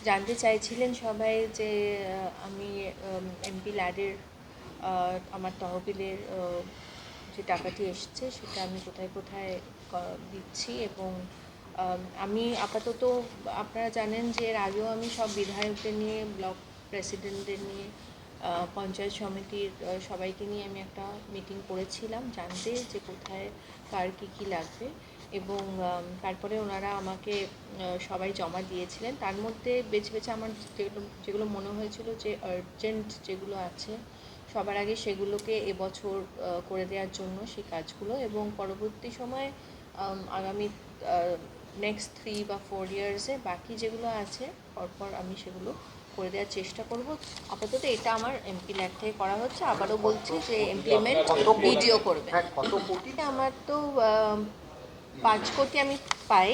জানতে চাইছিলেন সবাই যে আমি এমপি ল্যাডের আমার তহবিলের যে টাকাটি এসছে সেটা আমি কোথায় কোথায় দিচ্ছি এবং আমি আপাতত, আপনারা জানেন যে এর আগেও আমি সব বিধায়কদের নিয়ে, ব্লক প্রেসিডেন্টদের নিয়ে পঞ্চায়েত সমিতির সবাইকে নিয়ে আমি একটা মিটিং করেছিলাম জানতে যে কোথায়, কার কী কী লাগবে। এবং তারপরে ওনারা আমাকে সবাই জমা দিয়েছিলেন। তার মধ্যে বেছে বেছে আমার যেগুলো যেগুলো মনে হয়েছিল যে আর্জেন্ট যেগুলো আছে সবার আগে সেগুলোকে এবছর করে দেওয়ার জন্য সেই কাজগুলো এবং পরবর্তী সময়ে আগামী নেক্সট থ্রি বা ফোর ইয়ার্সে বাকি যেগুলো আছে পরপর আমি সেগুলো করে দেওয়ার চেষ্টা করব। আপাতত এটা আমার এমপি ল্যাব থেকে করা হচ্ছে। আবারও বলছি যে ইমপ্লিমেন্ট ভিডিও করবে। হ্যাঁ আমার তো পাঁচ কোটি আমি পাই।